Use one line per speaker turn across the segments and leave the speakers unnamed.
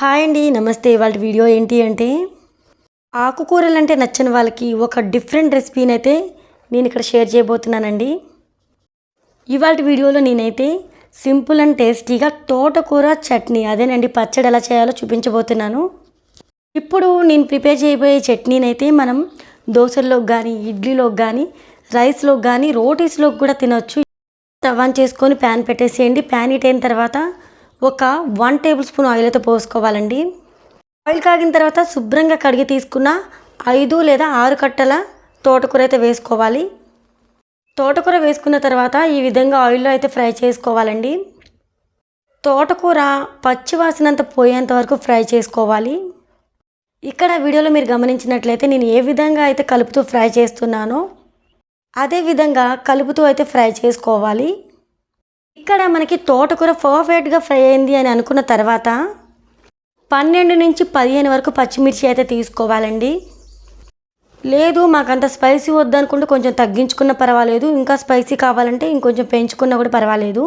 Hi అండి నమస్తే. వాళ్ళ వీడియో ఏంటి అంటే ఆకుకూరలు అంటే నచ్చని వాళ్ళకి ఒక డిఫరెంట్ రెసిపీని అయితే నేను ఇక్కడ షేర్ చేయబోతున్నానండి. ఇవాళ వీడియోలో నేనైతే సింపుల్ అండ్ టేస్టీగా తోటకూర చట్నీ అదేనండి పచ్చడి ఎలా చేయాలో చూపించబోతున్నాను. ఇప్పుడు నేను ప్రిపేర్ చేయబోయే చట్నీని అయితే మనం దోశల్లోకి కానీ ఇడ్లీలోకి కానీ రైస్లోకి కానీ రోటీస్లోకి కూడా తినొచ్చు. స్టవ్ ఆన్ చేసుకొని ప్యాన్ పెట్టేసేయండి. ప్యాన్ ఇట్ అయిన తర్వాత ఒక వన్ టేబుల్ స్పూన్ ఆయిల్ అయితే పోసుకోవాలండి. ఆయిల్ కాగిన తర్వాత శుభ్రంగా కడిగి తీసుకున్న ఐదు లేదా ఆరు కట్టల తోటకూర అయితే వేసుకోవాలి. తోటకూర వేసుకున్న తర్వాత ఈ విధంగా ఆయిల్లో అయితే ఫ్రై చేసుకోవాలండి. తోటకూర పచ్చివాసనంత పోయేంత వరకు ఫ్రై చేసుకోవాలి. ఇక్కడ వీడియోలో మీరు గమనించినట్లయితే నేను ఏ విధంగా అయితే కలుపుతూ ఫ్రై చేస్తున్నానో అదే విధంగా కలుపుతూ అయితే ఫ్రై చేసుకోవాలి. ఇక్కడ మనకి తోటకూర పర్ఫెక్ట్గా ఫ్రై అయింది అని అనుకున్న తర్వాత పన్నెండు నుంచి పదిహేను వరకు పచ్చిమిర్చి అయితే తీసుకోవాలండి. లేదు మాకంత స్పైసీ వద్దనుకుంటే కొంచెం తగ్గించుకున్న పర్వాలేదు. ఇంకా స్పైసీ కావాలంటే ఇంకొంచెం పెంచుకున్నా కూడా పర్వాలేదు.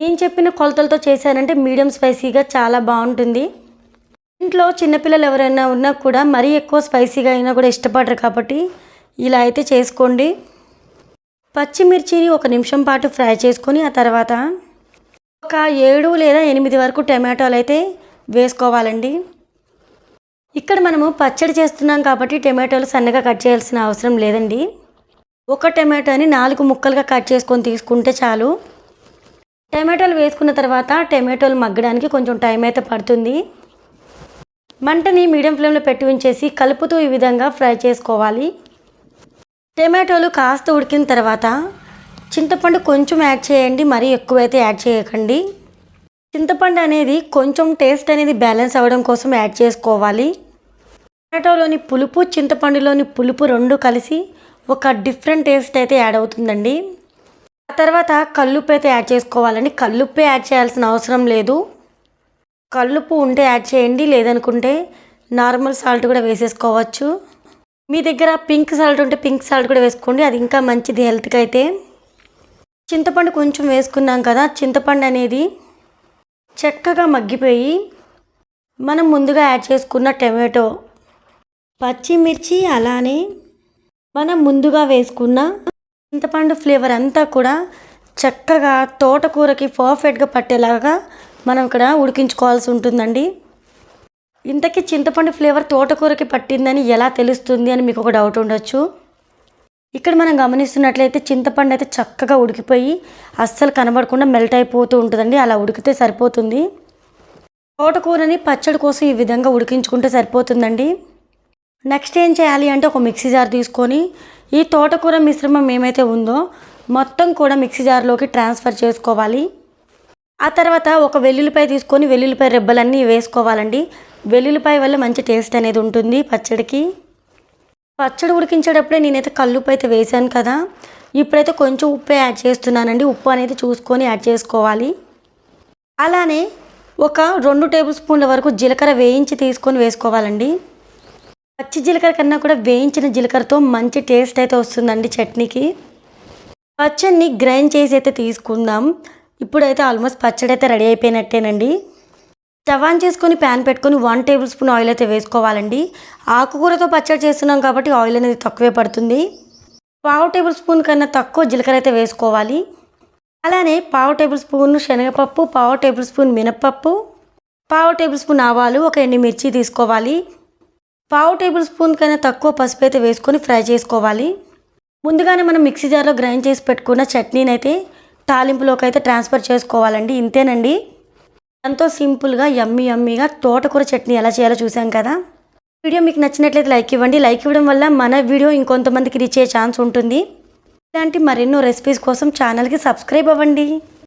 నేను చెప్పిన కొలతలతో చేశానంటే మీడియం స్పైసీగా చాలా బాగుంటుంది. ఇంట్లో చిన్నపిల్లలు ఎవరైనా ఉన్నా కూడా మరీ ఎక్కువ స్పైసీగా అయినా కూడా ఇష్టపడరు కాబట్టి ఇలా అయితే చేసుకోండి. పచ్చిమిర్చిని ఒక నిమిషం పాటు ఫ్రై చేసుకొని ఆ తర్వాత ఒక ఏడు లేదా ఎనిమిది వరకు టమాటాలు అయితే వేసుకోవాలండి. ఇక్కడ మనము పచ్చడి చేస్తున్నాం కాబట్టి టమాటోలు సన్నగా కట్ చేయాల్సిన అవసరం లేదండి. ఒక టమాటోని నాలుగు ముక్కలుగా కట్ చేసుకొని తీసుకుంటే చాలు. టమాటోలు వేసుకున్న తర్వాత టమాటోలు మగ్గడానికి కొంచెం టైం అయితే పడుతుంది. మంటని మీడియం ఫ్లేమ్లో పెట్టి ఉంచేసి కలుపుతూ ఈ విధంగా ఫ్రై చేసుకోవాలి. టమాటోలు కాస్త ఉడికిన తర్వాత చింతపండు కొంచెం యాడ్ చేయండి మరీ ఎక్కువైతే యాడ్ చేయకండి. చింతపండు అనేది కొంచెం టేస్ట్ అనేది బ్యాలెన్స్ అవ్వడం కోసం యాడ్ చేసుకోవాలి. టమాటోలోని పులుపు చింతపండులోని పులుపు రెండు కలిసి ఒక డిఫరెంట్ టేస్ట్ అయితే యాడ్ అవుతుందండి. ఆ తర్వాత కల్లుప్పు అయితే యాడ్ చేసుకోవాలండి. కల్లుప్పే యాడ్ చేయాల్సిన అవసరం లేదు. కల్లుప్పు ఉంటే యాడ్ చేయండి లేదనుకుంటే నార్మల్ సాల్ట్ కూడా వేసేసుకోవచ్చు. మీ దగ్గర పింక్ సాల్ట్ ఉంటే పింక్ సాల్ట్ కూడా వేసుకోండి. అది ఇంకా మంచిది హెల్త్కి అయితే. చింతపండు కొంచెం వేసుకున్నాం కదా చింతపండు అనేది చక్కగా మగ్గిపోయి మనం ముందుగా యాడ్ చేసుకున్న టమాటో పచ్చిమిర్చి అలానే మనం ముందుగా వేసుకున్న చింతపండు ఫ్లేవర్ అంతా కూడా చక్కగా తోటకూరకి పర్ఫెక్ట్గా పట్టేలాగా మనం ఇక్కడ ఉడికించుకోవాల్సి ఉంటుందండి. ఇంతకీ చింతపండు ఫ్లేవర్ తోటకూరకి పట్టిందని ఎలా తెలుస్తుంది అని మీకు ఒక డౌట్ ఉండొచ్చు. ఇక్కడ మనం గమనిస్తున్నట్లయితే చింతపండు అయితే చక్కగా ఉడికిపోయి అస్సలు కనబడకుండా మెల్ట్ అయిపోతూ ఉంటుందండి. అలా ఉడికితే సరిపోతుంది. తోటకూరని పచ్చడి కోసం ఈ విధంగా ఉడికించుకుంటే సరిపోతుందండి. నెక్స్ట్ ఏం చేయాలి అంటే ఒక మిక్సీ జార్ తీసుకొని ఈ తోటకూర మిశ్రమం ఏమైతే ఉందో మొత్తం కూడా మిక్సీ జార్లోకి ట్రాన్స్ఫర్ చేసుకోవాలి. ఆ తర్వాత ఒక వెల్లుల్లిపాయ తీసుకొని వెల్లుల్లిపాయ రెబ్బలన్నీ వేసుకోవాలండి. వెల్లుల్లిపాయ వల్ల మంచి టేస్ట్ అనేది ఉంటుంది పచ్చడికి. పచ్చడి ఉడికించేటప్పుడే నేనైతే కల్లుప్పు అయితే వేసాను కదా. ఇప్పుడైతే కొంచెం ఉప్పు యాడ్ చేస్తున్నానండి. ఉప్పు అనేది చూసుకొని యాడ్ చేసుకోవాలి. అలానే ఒక రెండు టేబుల్ స్పూన్ల వరకు జీలకర్ర వేయించి తీసుకొని వేసుకోవాలండి. పచ్చి జీలకర్ర కన్నా కూడా వేయించిన జీలకర్రతో మంచి టేస్ట్ అయితే వస్తుందండి చట్నీకి. పచ్చడిని గ్రైండ్ చేసి అయితే తీసుకుందాం. ఇప్పుడైతే ఆల్మోస్ట్ పచ్చడి అయితే రెడీ అయిపోయినట్టేనండి. స్టవ్ ఆన్ చేసుకొని ప్యాన్ పెట్టుకొని వన్ టేబుల్ స్పూన్ ఆయిల్ అయితే వేసుకోవాలండి. ఆకుకూరతో పచ్చడి చేస్తున్నాం కాబట్టి ఆయిల్ అనేది తక్కువే పడుతుంది. పావు టేబుల్ స్పూన్ కన్నా తక్కువ జీలకర్ర అయితే వేసుకోవాలి. అలానే పావు టేబుల్ స్పూన్ శనగపప్పు పావు టేబుల్ స్పూన్ మినప్పప్పు పావు టేబుల్ స్పూన్ ఆవాలు ఒక ఎండుమిర్చి తీసుకోవాలి. పావు టేబుల్ స్పూన్ కన్నా తక్కువ పసుపు అయితే వేసుకొని ఫ్రై చేసుకోవాలి. ముందుగానే మనం మిక్సీ జార్లో గ్రైండ్ చేసి పెట్టుకున్న చట్నీని అయితే తాలింపులోకి అయితే ట్రాన్స్ఫర్ చేసుకోవాలండి. ఇంతేనండి. ఎంతో సింపుల్గా యమ్మీ యమ్మీగా తోటకూర చట్నీ ఎలా చేయాలో చూసాం కదా. వీడియో మీకు నచ్చినట్లయితే లైక్ ఇవ్వండి. లైక్ ఇవ్వడం వల్ల మన వీడియో ఇంకొంతమందికి రీచ్ అయ్యే ఛాన్స్ ఉంటుంది. ఇలాంటి మరెన్నో రెసిపీస్ కోసం ఛానల్కి సబ్స్క్రైబ్ అవ్వండి.